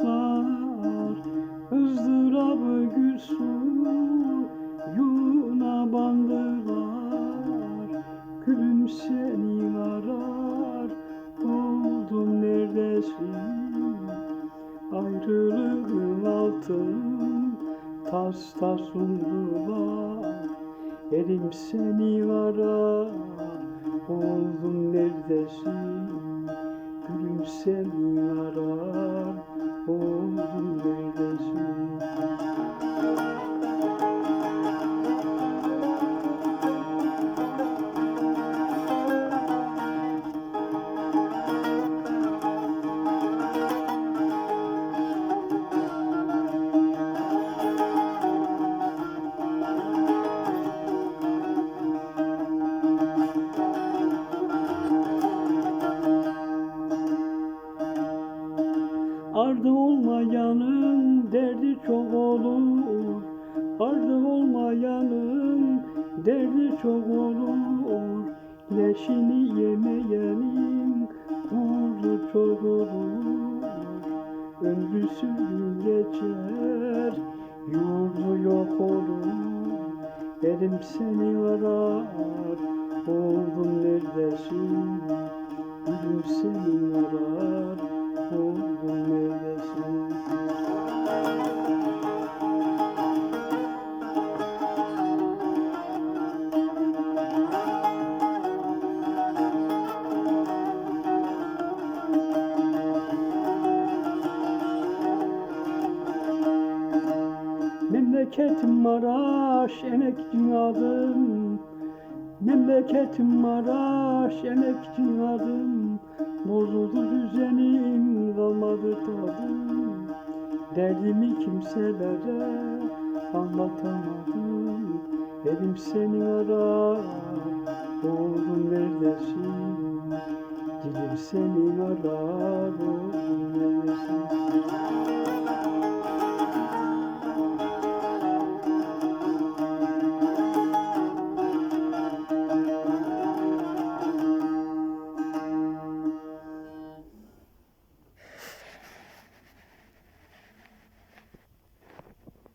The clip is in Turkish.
bandılar ızdırabı gül suyuna bandılar. Gülüm seni arar buldum neredesin? Ayrılığın altın tas tas sundular Elim seni arar buldum neredesin? Gülüm seni arar Ardı olmayanın derdi çok olur. Ardı olmayanın derdi çok olur. Leşini yemeyenin kurdu çok olur. Ömrüsü geçer yurdu yok olur. Elim seni arar oldum neredesin? Gülüm seni arar Memleketim Maraş, emekçi adım Memleketim Maraş, emekçi adım Bozuldu düzenim, kalmadı tadım Derdimi kimselere anlatamadım Elim seni arar, oğlum neredesin? Dilim seni arar?